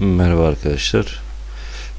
Merhaba arkadaşlar.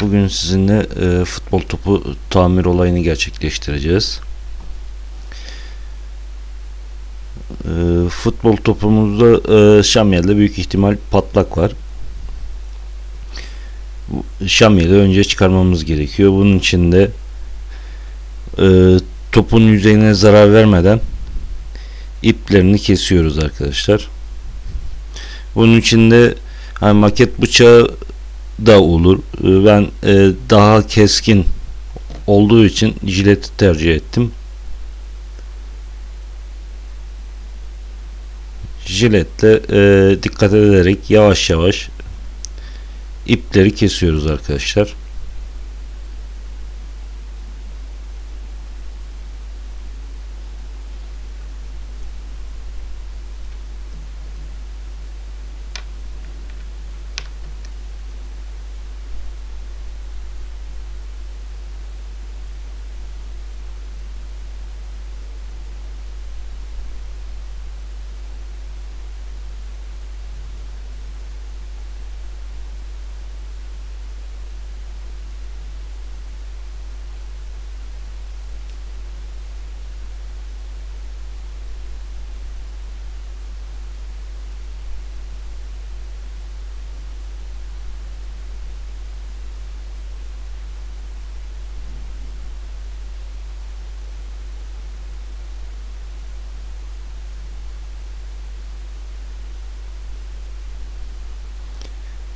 Bugün sizinle e, futbol topu tamir olayını gerçekleştireceğiz. E, futbol topumuzda e, şamyelde büyük ihtimal patlak var. Şamyeli önce çıkarmamız gerekiyor. Bunun için de e, topun yüzeyine zarar vermeden iplerini kesiyoruz arkadaşlar. Bunun için de hani maket bıçağı da olur. Ee, Ben e, daha keskin olduğu için jileti tercih ettim. Jiletle e, dikkat ederek yavaş yavaş ipleri kesiyoruz arkadaşlar.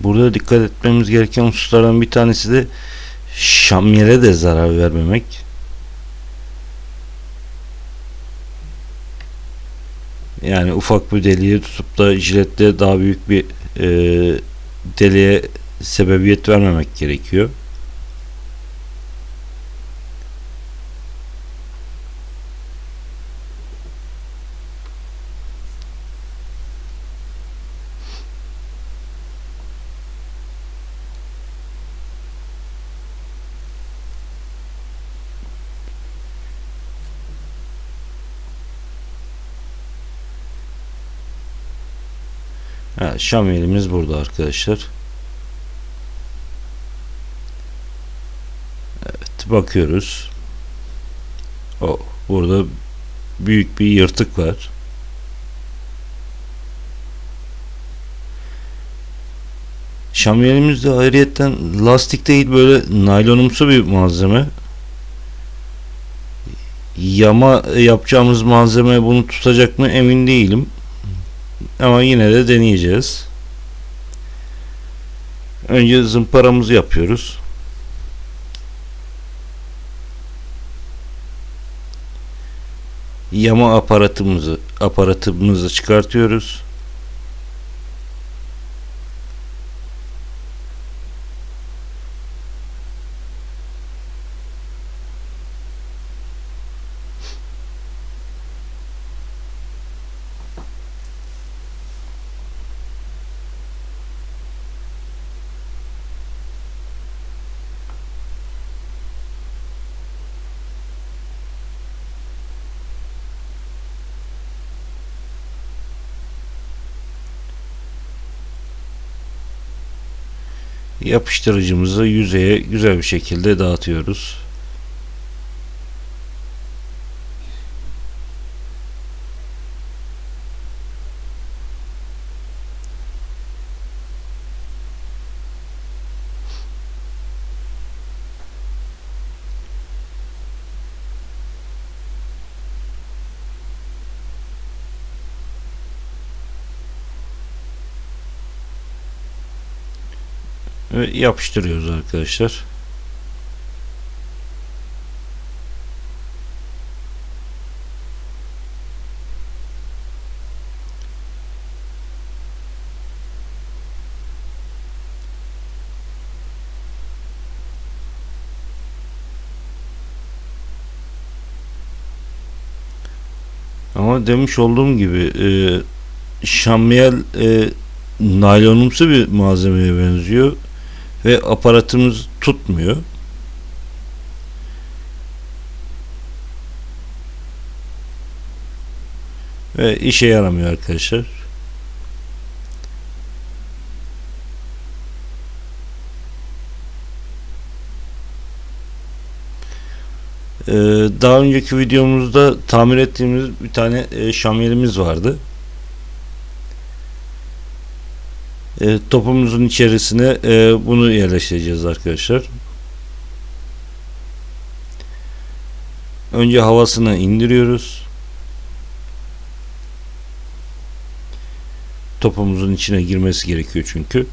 Burada dikkat etmemiz gereken hususlardan bir tanesi de şamyere de zarar vermemek. Yani ufak bir deliği tutup da jiletle daha büyük bir e, deliğe sebebiyet vermemek gerekiyor. Ha, şamyelimiz burada arkadaşlar. Evet bakıyoruz. O burada büyük bir yırtık var. Şamyelimiz de ayrıyetten lastik değil böyle naylonumsu bir malzeme. Yama yapacağımız malzeme bunu tutacak mı emin değilim. Ama yine de deneyeceğiz. Önce zımparamızı yapıyoruz. Yama aparatımızı aparatımızı çıkartıyoruz. Yapıştırıcımızı yüzeye güzel bir şekilde dağıtıyoruz. Ve yapıştırıyoruz arkadaşlar. Ama demiş olduğum gibi e, şamyel e, naylonumsu bir malzemeye benziyor ve aparatımız tutmuyor. Ve işe yaramıyor arkadaşlar. Ee, daha önceki videomuzda tamir ettiğimiz bir tane e, şamyelimiz vardı. E, topumuzun içerisine e, bunu yerleştireceğiz arkadaşlar. Önce havasını indiriyoruz. Topumuzun içine girmesi gerekiyor çünkü.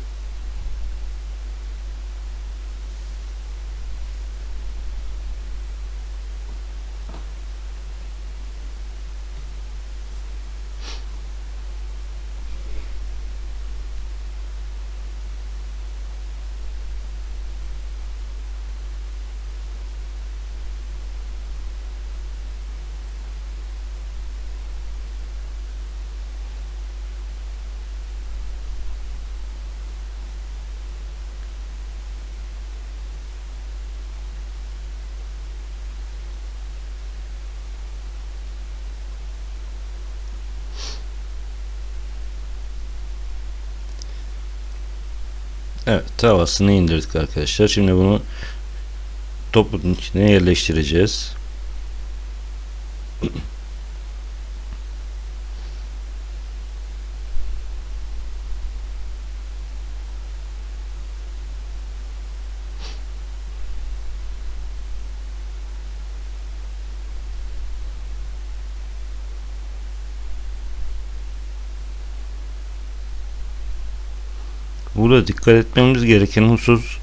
Evet tavasını indirdik arkadaşlar. Şimdi bunu topun içine yerleştireceğiz. Burada dikkat etmemiz gereken husus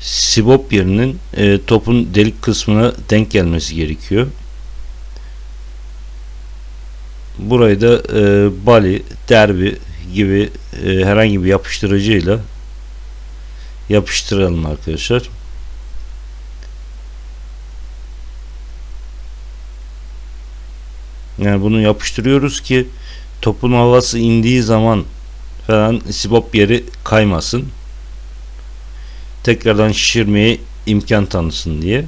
sibop yerinin e, topun delik kısmına denk gelmesi gerekiyor. Burayı da e, bali, derbi gibi e, herhangi bir yapıştırıcıyla yapıştıralım arkadaşlar. Yani bunu yapıştırıyoruz ki topun havası indiği zaman falan sibop yeri kaymasın. Tekrardan şişirmeye imkan tanısın diye.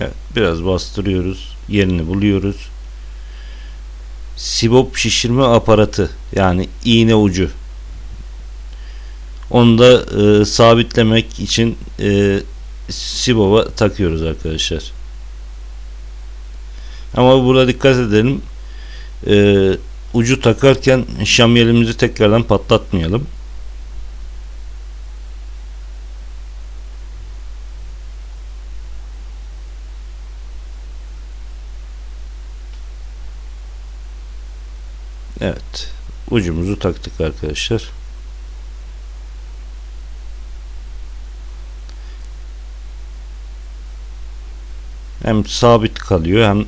Evet, biraz bastırıyoruz. Yerini buluyoruz. Sibop şişirme aparatı yani iğne ucu. Onu da e, sabitlemek için e, Sibop'a takıyoruz arkadaşlar. Ama burada dikkat edelim. E, ucu takarken şamyelimizi tekrardan patlatmayalım. Evet. Ucumuzu taktık arkadaşlar. Hem sabit kalıyor hem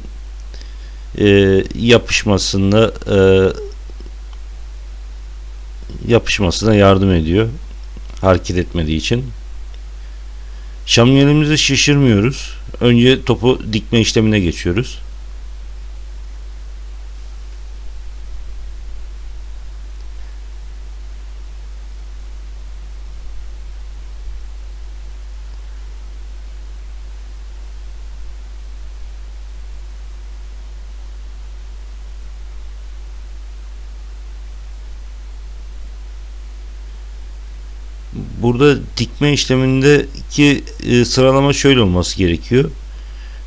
e, yapışmasında e, yapışmasına yardım ediyor. Hareket etmediği için. Şamyelimizi şişirmiyoruz. Önce topu dikme işlemine geçiyoruz. Burada dikme işlemindeki e, sıralama şöyle olması gerekiyor.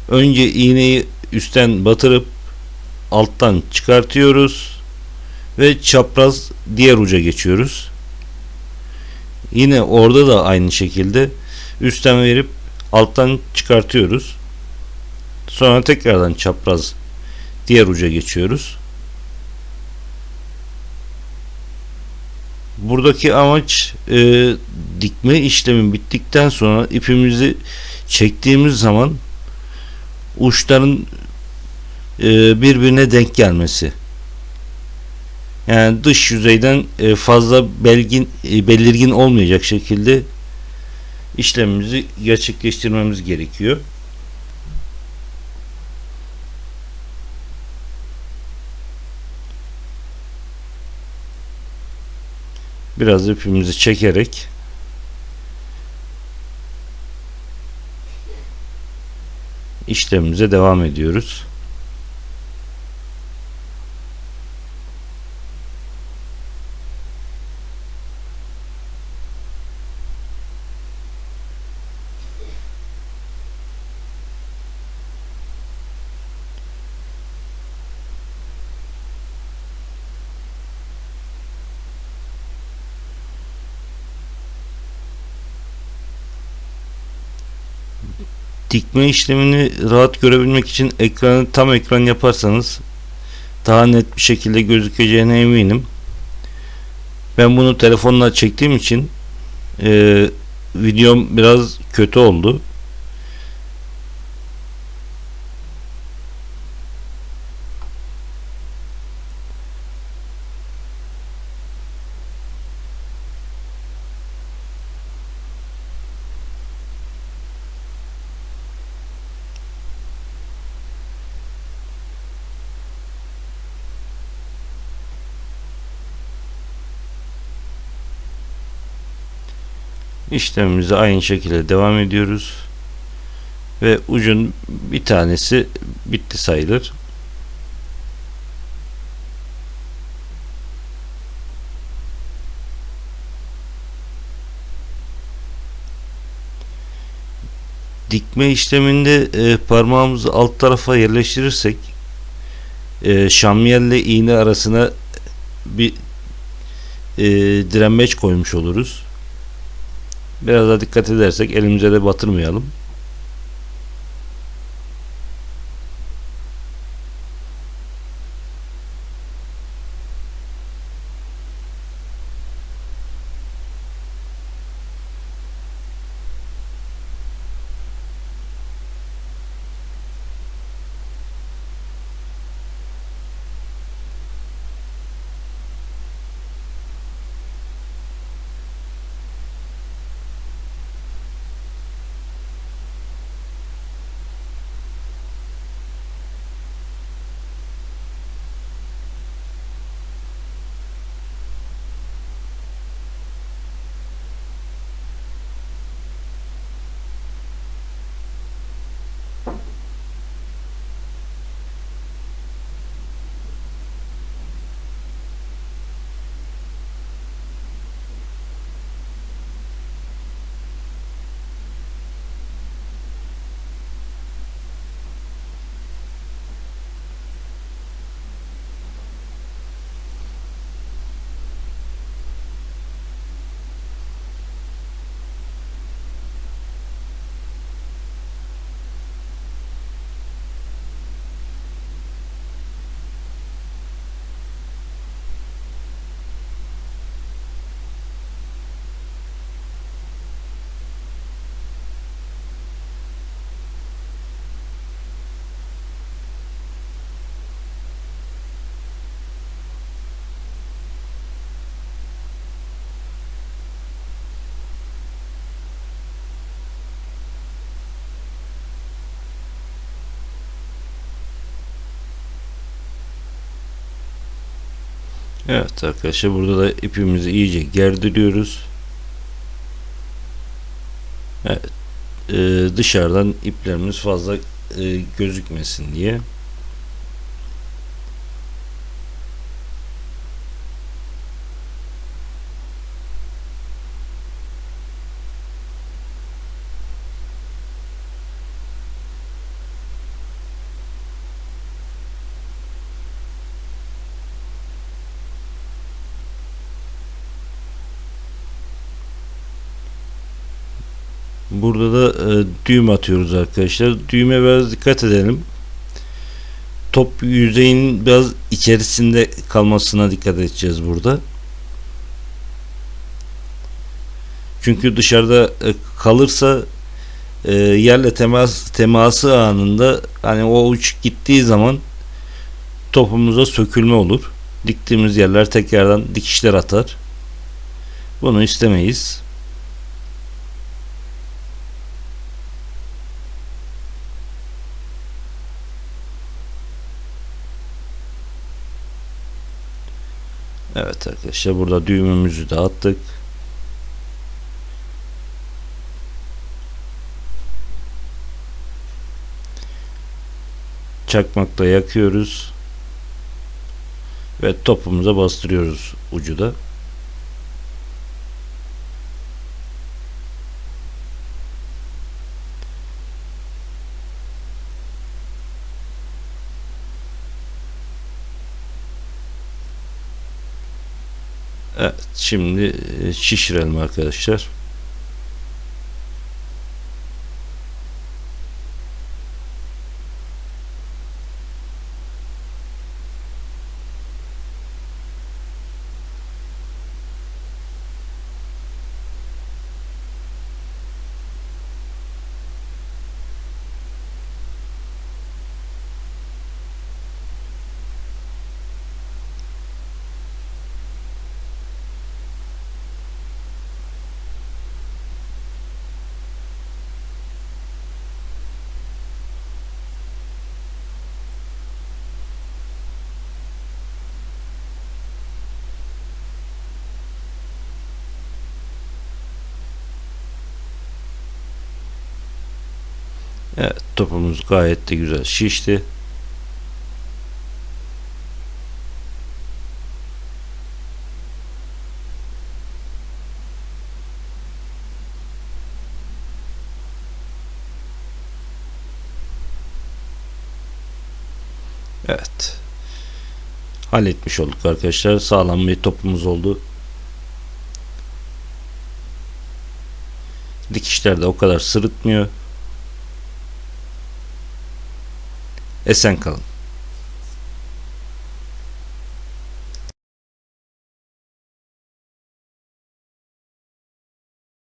Önce iğneyi üstten batırıp alttan çıkartıyoruz ve çapraz diğer uca geçiyoruz. Yine orada da aynı şekilde üstten verip alttan çıkartıyoruz. Sonra tekrardan çapraz diğer uca geçiyoruz. Buradaki amaç e, dikme işlemi bittikten sonra ipimizi çektiğimiz zaman uçların e, birbirine denk gelmesi. Yani dış yüzeyden e, fazla belgin e, belirgin olmayacak şekilde işlemimizi gerçekleştirmemiz gerekiyor. Biraz ipimizi çekerek işlemimize devam ediyoruz. Dikme işlemini rahat görebilmek için ekranı tam ekran yaparsanız daha net bir şekilde gözükeceğine eminim. Ben bunu telefonla çektiğim için e, videom biraz kötü oldu. İşlemimize aynı şekilde devam ediyoruz ve ucun bir tanesi bitti sayılır dikme işleminde e, parmağımızı alt tarafa yerleştirirsek e, şamyelle iğne arasına bir e, direnmeç koymuş oluruz. Biraz da dikkat edersek elimize de batırmayalım. Evet arkadaşlar burada da ipimizi iyice gerdiriyoruz. Evet. Ee, dışarıdan iplerimiz fazla e, gözükmesin diye. Burada da e, düğüm atıyoruz arkadaşlar. Düğüme biraz dikkat edelim. Top yüzeyin biraz içerisinde kalmasına dikkat edeceğiz burada. Çünkü dışarıda e, kalırsa e, yerle temas teması anında hani o uç gittiği zaman topumuza sökülme olur. Diktiğimiz yerler tekrardan dikişler atar. Bunu istemeyiz. Evet arkadaşlar burada düğümümüzü de attık. çakmakla yakıyoruz ve topumuza bastırıyoruz ucu da. Evet, şimdi e, şişirelim arkadaşlar. Evet, topumuz gayet de güzel şişti. Evet. Halletmiş olduk arkadaşlar. Sağlam bir topumuz oldu. Dikişler de o kadar sırıtmıyor. Esen kalın.